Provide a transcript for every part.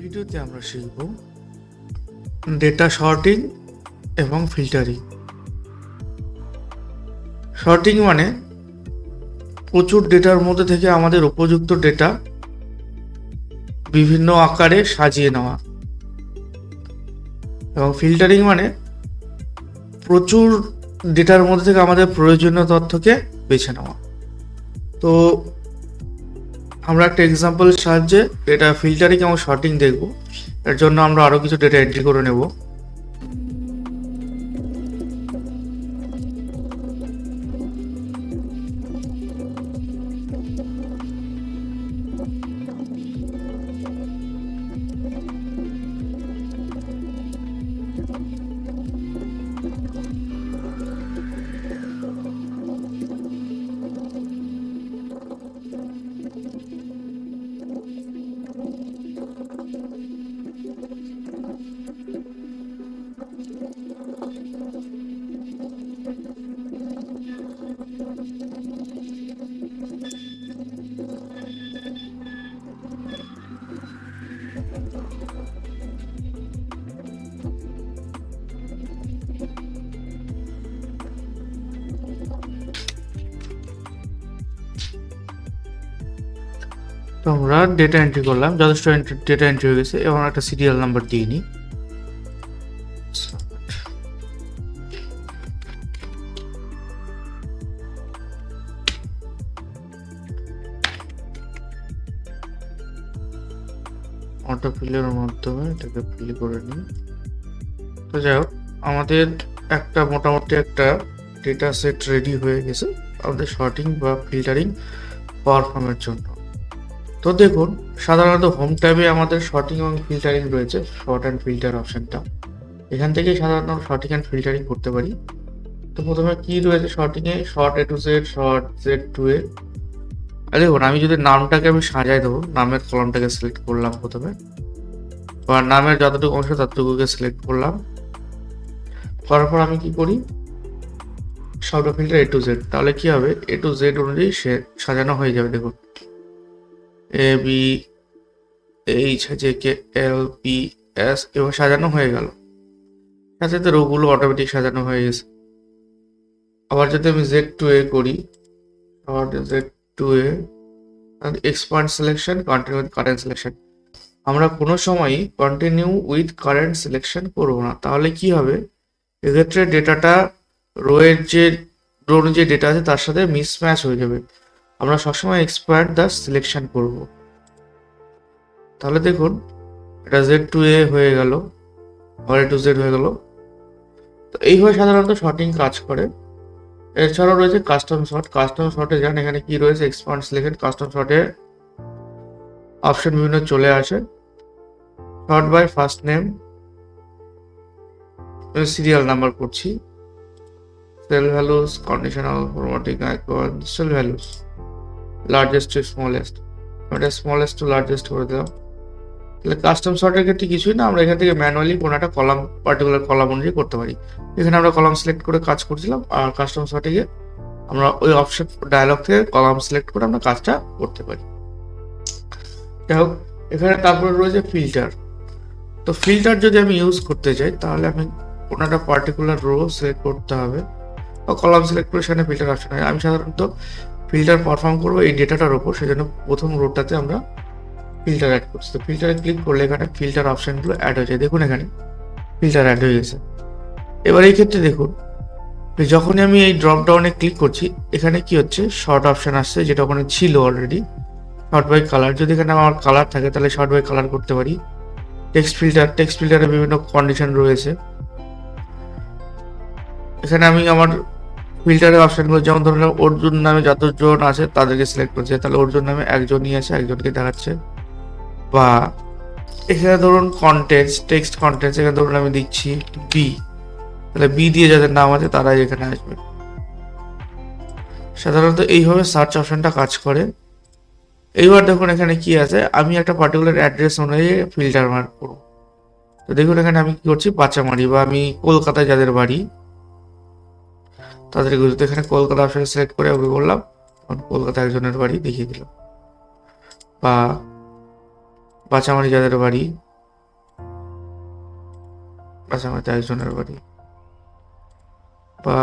ভিডিওতে আমরা শিখব ডেটা শর্টিং এবং ফিল্টারিং। শর্টিং মানে প্রচুর ডেটার মধ্যে থেকে আমাদের উপযুক্ত ডেটা বিভিন্ন আকারে সাজিয়ে নেওয়া। এবং ফিল্টারিং মানে প্রচুর ডেটার মধ্যে থেকে আমাদের প্রয়োজনীয় তথ্যকে বেছে নেওয়া। তো আমরা একটা এক্সাম্পলের সাহায্যে ডেটা ফিল্টারে কেমন শর্টিং দেখব। এর জন্য আমরা আরও কিছু ডেটা এন্ট্রি করে নেব। তো আমরা ডেটা এন্ট্রি করলাম, যথেষ্ট ডেটা এন্ট্রি হয়ে গেছে এবং একটা সিরিয়াল নাম্বার দিয়ে নিই। অটো ফিলের মাধ্যমে এটাকে ফিল করে নিই। তো যাই হোক, আমাদের একটা মোটামুটি একটা ডেটা সেট রেডি হয়ে গেছে। আমাদের শর্টিং বা ফিল্টারিং পারফর্মের জন্য। তো দেখুন, সাধারণত হোম ট্যাবে আমাদের শর্টিং এবং ফিল্টারিং রয়েছে শর্ট অ্যান্ড ফিল্টার অপশানটা এখান থেকেই সাধারণত শর্টিং অ্যান্ড ফিল্টারিং করতে পারি। তো প্রথমে কি রয়েছে শর্টিংয়ে sort A to Z sort Z to A দেখুন, আমি যদি নামটাকে আমি সাজাই দেবো, নামের কলমটাকে সিলেক্ট করলাম প্রথমে। বা নামের যতটুকু অংশ, ততটুকুকে সিলেক্ট করলাম। করার পর আমি কি করি? Sort filter A to Z তাহলে কি হবে? এ টু জেড অনুযায়ী সে সাজানো হয়ে যাবে, দেখুন। A B H J K L P S এবং সাজানো হয়ে গেল। সাথে সাথে রোগুলো অটোমেটিক সাজানো হয়ে গেছে। আবার যদি আমি জেড টু এ করি sort Z to A expand selection continue with current selection আমরা কোনো সময়ই কন্টিনিউ উইথ কারেন্ট সিলেকশন করব না। তাহলে কি হবে? এক্ষেত্রে ডেটাটা রোয়ের যে রোর যে ডেটা আছে, তার সাথে মিসম্যাচ হয়ে যাবে। আমরা সবসময় এক্সপায়ার দ্য সিলেকশন করব। তাহলে দেখুন, এটা জেড টু এ হয়ে গেল আর টু জেড হয়ে গেল। তো এইভাবে সাধারণত শর্টিং কাজ করে। এছাড়াও রয়েছে কাস্টম শর্ট কাস্টম শর্টে যান এখানে কি রয়েছে? এক্সপান্ড সিলেকশন কাস্টম শর্টে অপশন বিভিন্ন চলে আসে। Sort by first name serial number করছি। Cell values conditional formatting icon cell values largest to smallest এটা স্মলেস্ট টু লার্জেস্ট করে দিলাম। তাহলে কাস্টম শর্টের ক্ষেত্রে কিছুই না, আমরা এখান থেকে ম্যানুয়ালি কোনো একটা কলাম পার্টিকুলার কলাম অনুযায়ী করতে পারি। এখানে আমরা কলাম সিলেক্ট করে কাজ করছিলাম, আর কাস্টম শর্টে গিয়ে আমরা ওই অপশন ডায়লগ থেকে কলাম সিলেক্ট করে আমরা কাজটা করতে পারি। যাই হোক, এখানে তারপরে রয়েছে ফিল্টার তো ফিল্টার যদি আমি ইউজ করতে চাই তাহলে আমি কোনো একটা পার্টিকুলার রো সিলেক্ট করতে হবে। বা কলাম সিলেক্ট করে সেখানে ফিল্টার অপশন হয় আমি সাধারণত ফিল্টার পারফর্ম করব এই ডেটাটার ওপর সেজন্য প্রথম রোডটাতে আমরা ফিল্টার অ্যাড করছি। তো ফিল্টারে ক্লিক করলে এখানে ফিল্টার অপশানগুলো অ্যাড হয়ে যায়। দেখুন এখানে ফিল্টার অ্যাড হয়ে গেছে। এবার এই ক্ষেত্রে দেখুন যখনই আমি এই ড্রপ ডাউনে ক্লিক করছি, এখানে কি হচ্ছে? শর্ট অপশান আসছে, যেটা ওখানে ছিল অলরেডি শর্ট বাই কালার যদি এখানে আমার কালার থাকে, তাহলে শর্ট বাই কালার করতে পারি। টেক্সট ফিল্টার টেক্সট ফিল্টারে বিভিন্ন কন্ডিশন রয়েছে। এখানে আমি আমার ফিল্টারের অপশনগুলো যেমন ধরুন, অর্জুন নামে যতজন আছে তাদেরকে সিলেক্ট করছে। তাহলে অর্জুন নামে একজনই আছে, একজনকে দেখাচ্ছে। বা এখানে ধরুন কন্টেন্টস টেক্সট কন্টেন্টস এখানে ধরুন আমি দিচ্ছি বি তাহলে বি দিয়ে যাদের নাম আছে তারাই এখানে আসবে। সাধারণত এইভাবে সার্চ অপশনটা কাজ করে। এইবার দেখুন এখানে কি আছে, আমি একটা পার্টিকুলার অ্যাড্রেস অনুযায়ী ফিল্টার মার্ক করব। তো দেখুন এখানে আমি কি করছি, পাচামারি বা আমি কলকাতায় যাদের বাড়ি তাদেরকে তো এখানে কলকাতা অপশন সিলেক্ট করে ওকে করলাম কলকাতা একজনের বাড়ি দেখিয়ে দিলাম। বা বাঁচামারি যাদের বাড়ি আসামাতে একজনের বাড়ি, বা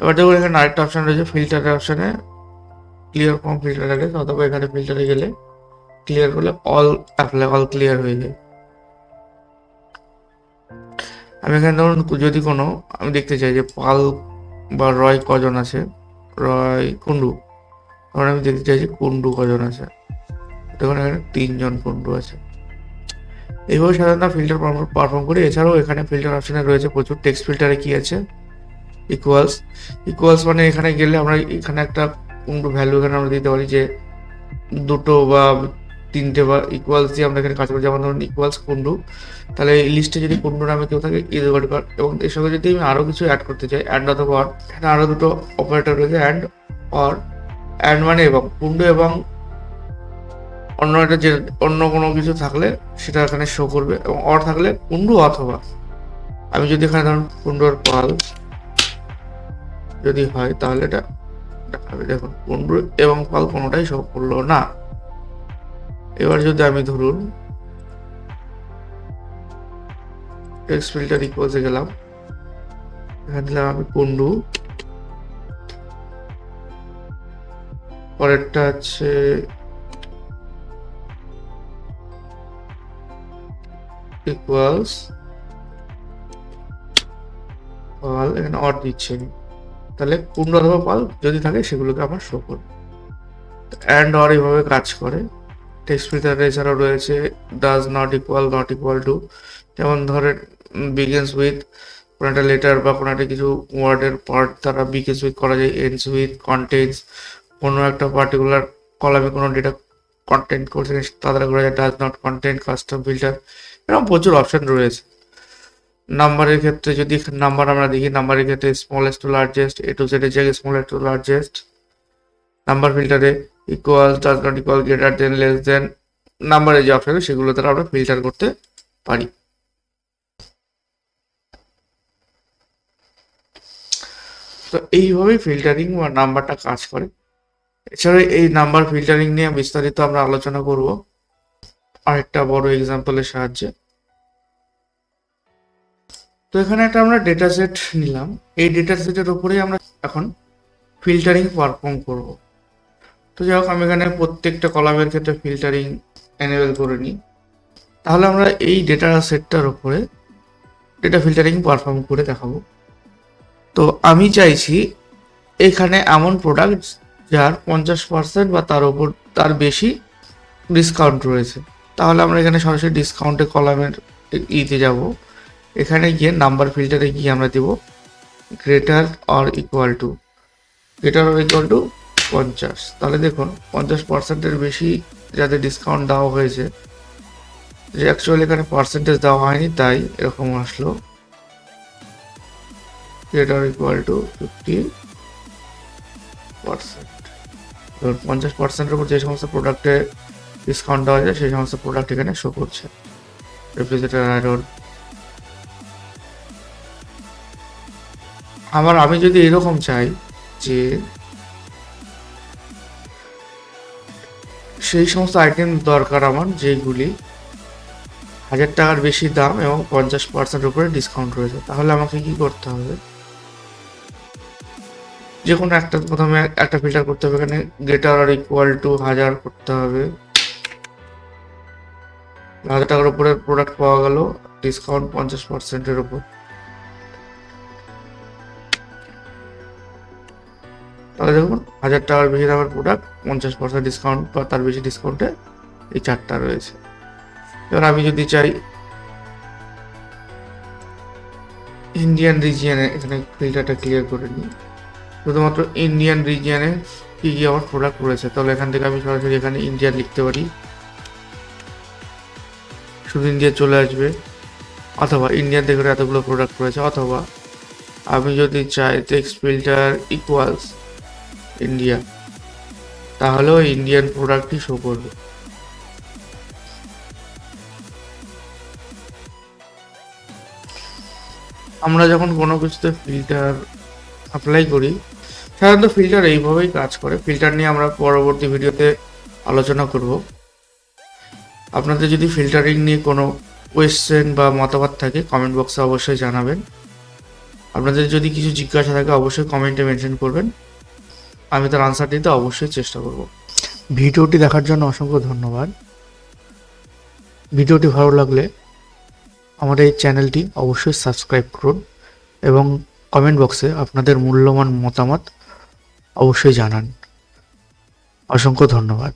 এবার দেখুন এখানে আরেকটা অপশন রয়েছে ফিল্টারের অপশনে ক্লিয়ার ফর্ম ফিল্টার অথবা এখানে ফিল্টারে গেলে ক্লিয়ার করলে অল অ্যাপ্লাই অল ক্লিয়ার হয়ে যায়। আমি এখানে ধরুন যদি কোনো, আমি দেখতে চাই যে পাল বা রয় কজন আছে? রয় কুন্ডু তখন আমি দেখতে চাই যে কুন্ডু কজন আছে? দেখুন এখানে তিনজন কুন্ডু আছে। এইভাবে সাধারণত ফিল্টার পারফর্ম করি। এছাড়াও এখানে ফিল্টার অপশানে রয়েছে প্রচুর টেক্সট ফিল্টারে কি আছে? ইকুয়ালস ইকুয়ালস মানে এখানে গেলে আমরা এখানে একটা কুন্ডু ভ্যালু এখানে আমরা দিতে পারি যে দুটো বা তিনটে বা ইকুয়ালস দিয়ে আমরা এখানে কাজ করি যেমন ধরুন ইকুয়ালস কুন্ডু তাহলে এই লিস্টে যদি কুন্ডু নামে কেউ থাকে ইকুয়াল কর এবং এর সঙ্গে যদি আমি আরও কিছু অ্যাড করতে চাই অ্যান্ড অথবা অর এখানে আরও দুটো অপারেটর রয়েছে অ্যান্ড অর অ্যান্ড মানে এবং কুন্ডু এবং অন্য একটা যে, অন্য কোনো কিছু থাকলে সেটা এখানে শো করবে, এবং অর থাকলে কুন্ডু অথবা, আমি যদি এখানে ধরুন কুন্ডুর পাল যদি হয়, তাহলে এটা, দেখুন কুন্ডু এবং পাল কোনোটাই শো করল না। এবার যদি আমি ধরুন টেক্সট ফিল্টার ইকুয়ালসে গেলাম, এখানে দিলাম আমি কুন্ডু পরেরটা আছে ইকুয়ালস পাল, এখানে অর দিচ্ছে। তাহলে কুন্ডু অথবা পাল যদি থাকে সেগুলোকে আমার শো করবে। অ্যান্ড অর এইভাবে কাজ করে। টেক্সট ফিল্টার এছাড়াও রয়েছে does not equal not equal to যেমন ধরেন বিগেন্স উইথ কোনো একটা লেটার বা কোনো একটা কিছু ওয়ার্ডের পার্ট দ্বারা বিগেন্স উইথ করা যায় এন্ডস উইথ কন্টেন্টস কোনো একটা পার্টিকুলার কলামে কোনো ডেটা কন্টেন্ট করছে তা দ্বারা করা যায় does not content custom filter এরকম প্রচুর অপশন রয়েছে। নাম্বারের ক্ষেত্রে যদি নাম্বার আমরা দেখি নাম্বারের ক্ষেত্রে smallest to largest A to Z এর জায়গায় smallest to largest number ফিল্টারে equal does not equal greater than less than নাম্বারের যে অপশন সেগুলো দ্বারা আমরা ফিল্টার করতে পারি। তো এইভাবেই ফিল্টারিং বা নাম্বারটা কাজ করে। এছাড়া এই নাম্বার ফিল্টারিং নিয়ে বিস্তারিত আমরা আলোচনা করব। আরেকটা বড় এক্সাম্পলের সাহায্যে। তো এখানে একটা আমরা ডেটা সেট নিলাম। এই ডেটা সেটের উপরেই আমরা এখন ফিল্টারিং পারফর্ম করব। তো যাই হোক আমি এখানে প্রত্যেকটা কলামের ক্ষেত্রে ফিল্টারিং এনেবেল করে নিই। তাহলে আমরা এই ডেটা সেটটার উপরে ডেটা ফিল্টারিং পারফর্ম করে দেখাবো। তো আমি চাইছি এখানে এমন প্রোডাক্ট যার পঞ্চাশ পার্সেন্ট বা তার উপর তার বেশি ডিসকাউন্ট রয়েছে। তাহলে আমরা এখানে সরাসরি ডিসকাউন্টের কলামের ইতে যাব। এখানে গিয়ে নাম্বার ফিল্টারে গিয়ে আমরা দেব greater or equal to greater or equal to পঞ্চাশ। তাহলে দেখুন, পঞ্চাশ পার্সেন্টের বেশি যাদের ডিসকাউন্ট দেওয়া হয়েছে। যে অ্যাকচুয়ালি এখানে পার্সেন্টেজ দেওয়া হয়নি, তাই এরকম আসলো। Greater equal to fifty percent এবার পঞ্চাশ পার্সেন্টের উপর যে সমস্ত প্রোডাক্টে ডিসকাউন্ট দেওয়া যায় সেই সমস্ত প্রোডাক্ট এখানে শো করছে। রেফ্রিজারেটর আয়রন আবার আমি যদি এরকম চাই যে সেই সমস্ত আইটেম দরকার আমার, যেগুলি হাজার টাকার বেশি দাম এবং পঞ্চাশ পার্সেন্ট উপরে ডিসকাউন্ট রয়েছে। তাহলে আমাকে কি করতে হবে? যে কোনো একটা প্রথমে একটা ফিল্টার করতে হবে, এখানে গ্রেটার আর ইকুয়াল টু হাজার করতে হবে। হাজার টাকার উপরে প্রোডাক্ট পাওয়া গেল ডিসকাউন্ট পঞ্চাশ পার্সেন্টের উপর। তাহলে দেখুন, হাজার টাকার বেশি দামের প্রোডাক্ট পঞ্চাশ পার্সেন্ট ডিসকাউন্ট বা তার বেশি ডিসকাউন্টে এই চারটা রয়েছে। এবার আমি যদি চাই ইন্ডিয়ান রিজিয়নে এখানে ফিল্টারটা ক্লিয়ার করে নিই। শুধুমাত্র ইন্ডিয়ান রিজিয়নে কী কী আমার প্রোডাক্ট রয়েছে, তাহলে এখান থেকে আমি সরাসরি এখানে ইন্ডিয়া লিখতে পারি। শুধু ইন্ডিয়া চলে আসবে, অথবা ইন্ডিয়ান থেকে এতগুলো প্রোডাক্ট রয়েছে, অথবা আমি যদি চাই টেক্সট ফিল্টার ইকুয়ালস ইন্ডিয়া তাহলেও ইন্ডিয়ান প্রোডাক্টই শো করবে। আমরা যখন কোনো কিছুতে ফিল্টার অ্যাপ্লাই করি, সাধারণত ফিল্টার এইভাবেই কাজ করে। ফিল্টার নিয়ে আমরা পরবর্তী ভিডিওতে আলোচনা করব। আপনাদের যদি ফিল্টারিং নিয়ে কোনো কোয়েশ্চেন বা মতামত থাকে কমেন্ট বক্সে অবশ্যই জানাবেন। আপনাদের যদি কিছু জিজ্ঞাসা থাকে, অবশ্যই কমেন্টে মেনশন করবেন। আমি তার আনসার দিতে অবশ্যই চেষ্টা করব। ভিডিওটি দেখার জন্য অসংখ্য ধন্যবাদ। ভিডিওটি ভালো লাগলে আমাদের এই চ্যানেলটি অবশ্যই সাবস্ক্রাইব করুন এবং কমেন্ট বক্সে আপনাদের মূল্যবান মতামত অবশ্যই জানান। অসংখ্য ধন্যবাদ।